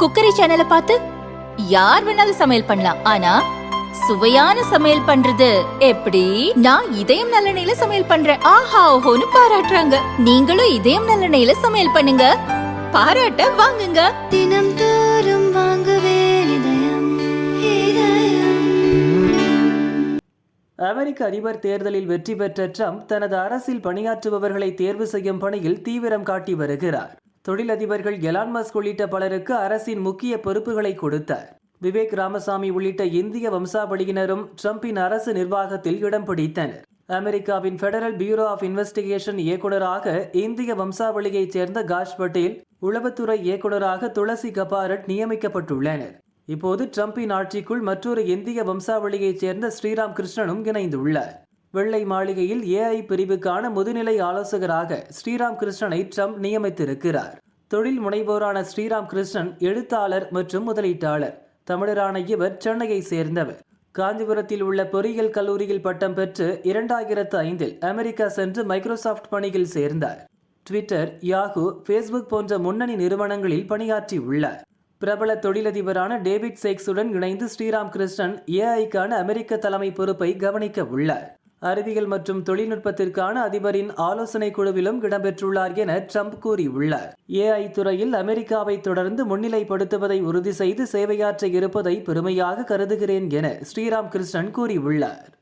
Cookery சேனலை பார்த்து யார் வேணாலும் சமையல் பண்ணலாம். ஆனா சுவையான சமையல் பண்றது எப்படி? நான் இதயம் நல்லெண்ணெயில சமையல் பண்றேன். ஆஹா ஓஹோன்னு பாராட்டுறாங்க. நீங்களும் இதயம் நல்லெண்ணெயில சமையல் பண்ணுங்க. பாராட்ட வாங்குங்க. தினம் தோறும் வாங்குவே இதயம் இதயம். அமெரிக்க அதிபர் தேர்தலில் வெற்றி பெற்ற ட்ரம்ப் தனது அரசில் பணியாற்றுபவர்களை தேர்வு செய்யும் பணியில் தீவிரம் காட்டி வருகிறார். தொழிலதிபர்கள் எலான்மஸ்க் உள்ளிட்ட பலருக்கு அரசின் முக்கிய பொறுப்புகளை கொடுத்தார். விவேக் ராமசாமி உள்ளிட்ட இந்திய வம்சாவளியினரும் ட்ரம்பின் அரசு நிர்வாகத்தில் இடம் பிடித்தனர். அமெரிக்காவின் ஃபெடரல் பியூரோ ஆஃப் இன்வெஸ்டிகேஷன் இயக்குநராக இந்திய வம்சாவளியைச் சேர்ந்த காஷ் பட்டேல் உளவுத்துறை இயக்குநராக துளசி கபாரட் நியமிக்கப்பட்டுள்ளனர். இப்போது ட்ரம்பின் ஆட்சிக்குள் மற்றொரு இந்திய வம்சாவளியைச் சேர்ந்த ஸ்ரீராம் கிருஷ்ணனும் இணைந்துள்ளார். வெள்ளை மாளிகையில் ஏஐ பிரிவுக்கான முதுநிலை ஆலோசகராக ஸ்ரீராம் கிருஷ்ணனை ட்ரம்ப் நியமித்திருக்கிறார். தொழில் முனைவோரான ஸ்ரீராம் கிருஷ்ணன் எழுத்தாளர் மற்றும் முதலீட்டாளர். தமிழரான இவர் சென்னையை சேர்ந்தவர். காஞ்சிபுரத்தில் உள்ள பொறியியல் கல்லூரியில் பட்டம் பெற்று இரண்டாயிரத்து ஐந்தில் அமெரிக்கா சென்று மைக்ரோசாஃப்ட் பணியில் சேர்ந்தார். ட்விட்டர் யாஹூ ஃபேஸ்புக் போன்ற முன்னணி நிறுவனங்களில் பணியாற்றியுள்ளார். பிரபல தொழிலதிபரான டேவிட் சேக்ஸுடன் இணைந்து ஸ்ரீராம் கிருஷ்ணன் ஏஐக்கான அமெரிக்க தலைமை பொறுப்பை கவனிக்க உள்ளார். அறிவியல் மற்றும் தொழில்நுட்பத்திற்கான அதிபரின் ஆலோசனை குழுவிலும் இடம்பெற்றுள்ளார் என ட்ரம்ப் கூறியுள்ளார். ஏஐ துறையில் அமெரிக்காவை தொடர்ந்து முன்னிலைப்படுத்துவதை உறுதி செய்து சேவையாற்ற இருப்பதை பெருமையாக கருதுகிறேன் என ஸ்ரீராம் கிருஷ்ணன் கூறியுள்ளார்.